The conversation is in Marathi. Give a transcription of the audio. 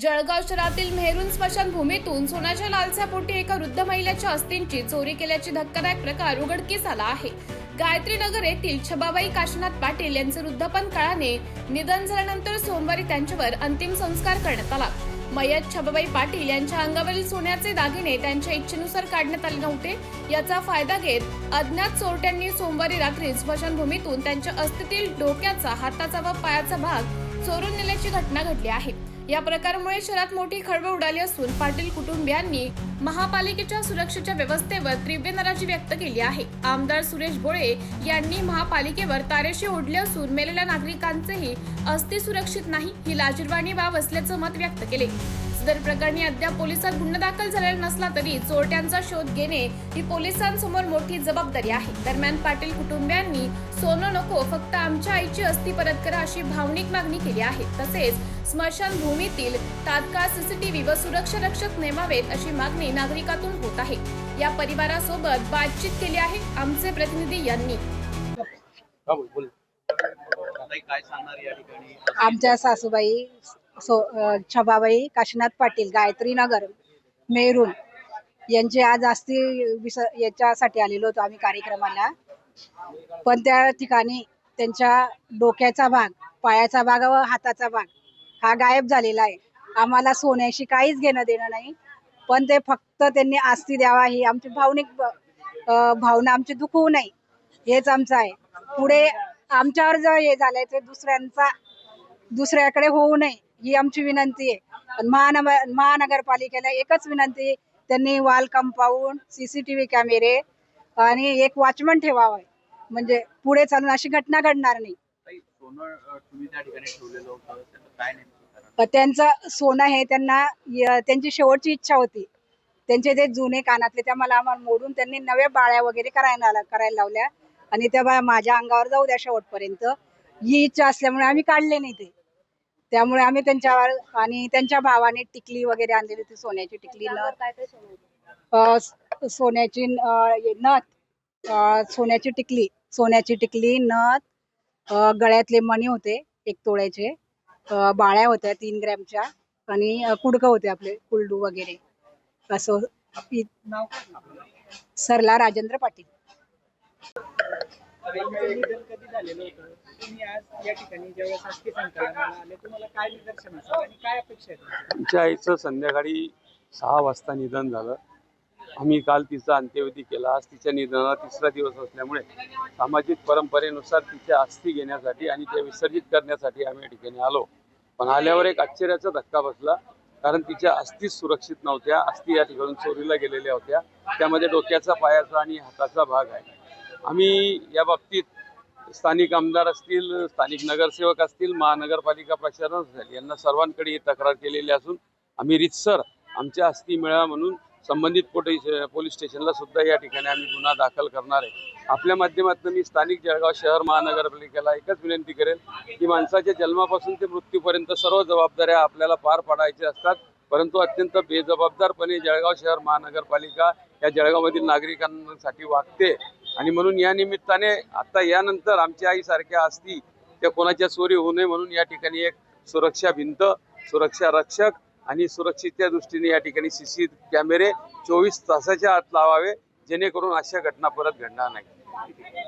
जळगाव शहरातील मेहरून स्मशानभूमीतून सोन्याच्या लालसापोटी एका वृद्ध महिलेच्या अस्थींची चोरी केल्याची धक्कादायक प्रकार उघडकीस आला आहे. गायत्री नगर येथील छबाबाई काशीनाथ पाटील यांचे वृद्धपण काळाने निधन झाल्यानंतर सोमवारी त्यांच्यावर अंतिम संस्कार करण्यात आला. मयत छबाबाई पाटील यांच्या अंगावरील सोन्याचे दागिने त्यांच्या इच्छेनुसार काढण्यात आले नव्हते. याचा फायदा घेत अज्ञात चोरट्यांनी सोमवारी रात्री स्मशानभूमीतून त्यांच्या अस्थितील डोक्याचा हाताचा व पायाचा भाग चोरून नेल्याची घटना घडली आहे. या प्रकारामुळे शहरात मोठी खळबळ उडाली असून पाटील कुटुंबियांनी महापालिकेच्या सुरक्षेच्या व्यवस्थेवर तीव्र नाराजी व्यक्त केली आहे. आमदार सुरेश भोळे यांनी महापालिकेवर तारेशी ओढले असून मेलेल्या नागरिकांचेही अस्थि सुरक्षित नाही ही लाजीरवाणी बाब असल्याचं मत व्यक्त केले. सदर प्रकरणी अद्याप पोलिसात गुन्हा दाखल झालेला नसला तरी चोरट्यांचा शोध घेणे ही पोलिसांसमोर मोठी जबाबदारी आहे. दरम्यान पाटील कुटुंबियांनी सोनं नको फक्त आमच्या आईची अस्थि परत करा अशी भावनिक मागणी केली आहे. तसेच स्मशानभूमीतील तात्काळ सीसीटीव्ही व सुरक्षा रक्षक नेमावेत अशी मागणी नागरिकातून होत आहे. या परिवारासोबत बातचीत केली आहे आमचे प्रतिनिधी यांनी. बोल बोल. ताई काय सांगणार या ठिकाणी? आमच्या सासूबाई सो छबाबाई काशीनाथ पाटील गायत्री नगर मेरून यांचे आज आस्ती विस याच्यासाठी आलेलो होतो आम्ही कार्यक्रमाला. पण त्या ठिकाणी त्यांच्या डोक्याचा भाग पायाचा भाग व हाताचा भाग हा गायब झालेला आहे. आम्हाला सोन्याशी काहीच घेणं देणं नाही पण ते फक्त त्यांनी आस्ती द्यावा ही आमची भावनिक भावना आमची दुखवू नये हेच आमचं आहे. पुढे आमच्यावर जर हे झालंय ते दुसऱ्यांचा दुसऱ्याकडे होऊ नये. ही आमची विनंती आहे. पण महानगर महानगरपालिकेला एकच विनंती त्यांनी वॉल कंपाऊंड सीसीटीव्ही कॅमेरे आणि एक वॉचमन ठेवावा. म्हणजे पुढे चालून अशी घटना घडणार नाही. त्याचं सोनं हे त्यांना त्यांची शेवटची इच्छा होती. त्यांचे ते जुने कानातले त्या मला आम्हाला मोडून त्यांनी नव्या बाळ्या वगैरे करायला करायला लावल्या. आणि त्या माझ्या अंगावर जाऊ द्या शेवटपर्यंत. ही इच्छा असल्यामुळे आम्ही काढले नाही ते. त्यामुळे आम्ही त्यांच्यावर आणि त्यांच्या भावाने टिकली वगैरे आणलेली होती सोन्याची टिकली नथ. अ, स- सोन्याची न- अ, हे नथ अ, सोन्याची टिकली सोन्याची टिकली नथ अ, गळ्यातले मणी होते एक तोळ्याचे अ, बाळ्या होत्या तीन ग्रॅमच्या आणि अ, कुडकं होते आपले कुलडू वगैरे. असं इ- सरला राजेंद्र पाटील. कधी झालेलं होतं? तुम्ही आज या ठिकाणी ज्यावेळेस संकलनाला आले तुम्हाला काय निदर्शन असेल आणि काय अपेक्षा आहे तुमच्या? आमच्या आईचं संध्याकाळी सहा वाजता निधन झालं. आम्ही काल तिचा अंत्यविधी केला. आज तिच्या निधनाला तिसरा दिवस असल्यामुळे सामाजिक परंपरेनुसार तिच्या अस्थी घेण्यासाठी आणि त्या विसर्जित करण्यासाठी आम्ही या ठिकाणी आलो. पण आल्यावर एक आश्चर्याचा धक्का बसला. कारण तिच्या अस्थी सुरक्षित नव्हत्या. अस्थी या ठिकाणून चोरीला गेलेल्या होत्या. त्यामध्ये डोक्याचा पायाचा आणि हाताचा भाग आहे. आम्ही या बाबतीत स्थानिक आमदार असतील स्थानिक नगरसेवक असतील महानगरपालिका प्रशासन असेल यांना सर्वांकडे ही तक्रार केलेली असून आम्ही रितसर आमच्या अस्थी मिळावा म्हणून संबंधित पोलीस पोलीस स्टेशनला सुद्धा या ठिकाणी आम्ही गुन्हा दाखल करणार आहे. आपल्या माध्यमातून मी स्थानिक जळगाव शहर महानगरपालिकेला एकच विनंती करेल की माणसाच्या जन्मापासून ते मृत्यूपर्यंत सर्व जबाबदाऱ्या आपल्याला पार पाडायच्या असतात. परंतु अत्यंत बेजबाबदारपणे जळगाव शहर महानगरपालिका या जळगावमधील नागरिकांसाठी वागते. आणि म्हणून या निमित्ताने आता यानंतर आमच्या आईसारख्या असती त्या कोणाच्या चोरी होऊ नये म्हणून या ठिकाणी एक सुरक्षा भिंत सुरक्षा रक्षक आणि सुरक्षेच्या दृष्टीने या ठिकाणी सीसी कॅमेरे चोवीस तासाच्या आत लावावे जेणेकरून अशा घटना परत घडणार नाही.